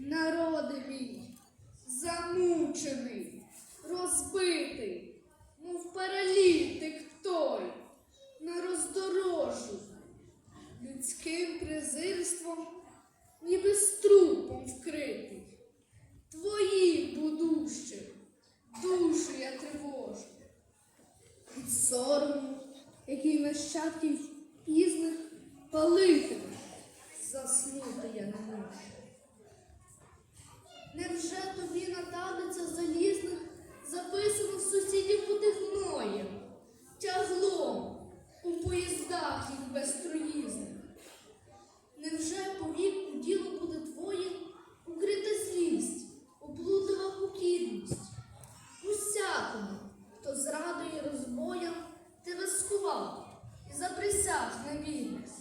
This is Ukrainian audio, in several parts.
Народи мій, замучений, розбитий, мов паралітик той, на роздорожу, людським презирством, ніби струпом вкритий. Твої будущим, душу я тривожу. Від сорому, який нащадків пізних палитиме, заснути я не можу. Скував і заприсяг на вірність.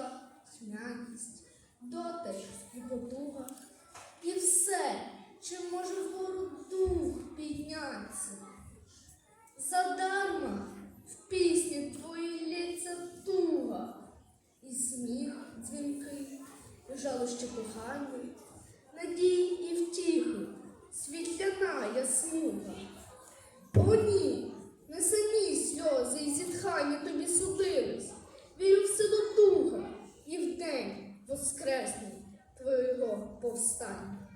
Сила, м'якість, дотик і потуга, і все, чим може вгору дух підняться. Задарма в пісні твоїй лється туга, і сміх дзвінкий, і жалощі кохання, надії і втіхи, світляна яснюга. О, ні, не самі сльози і зітхання силу